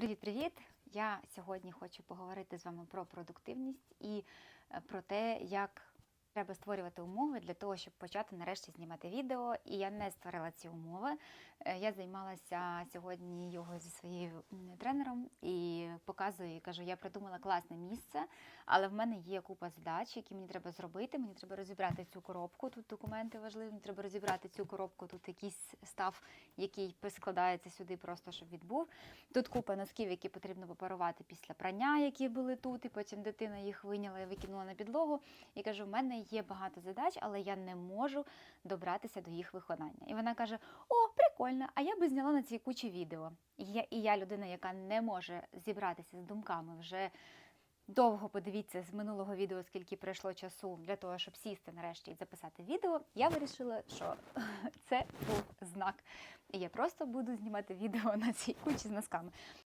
Привіт-привіт! Я сьогодні хочу поговорити з вами про продуктивність і е, про те, як треба створювати умови для того, щоб почати нарешті знімати відео. І я не створила ці умови. Е, Я займалася сьогодні його зі своєю м, тренером і показую і кажу, я придумала класне місце, але в мене є купа задач, які мені треба зробити. Мені треба розібрати цю коробку. Тут документи важливі. Мені треба розібрати цю коробку. Тут якийсь став, який складається сюди, просто щоб відбув. Тут купа носків, які потрібно попарувати після прання, які були тут, і потім дитина їх виняла і викинула на підлогу. І кажу, в є багато задач, але я не можу добратися до їх виконання. І вона каже: О, прикольно, а я би зняла на цій кучі відео. І я, і я людина, яка не може зібратися з думками вже. Довго подивіться з минулого відео, скільки пройшло часу для того, щоб сісти нарешті і записати відео. Я вирішила, що це був знак. І я просто буду знімати відео на цій кучі з носками.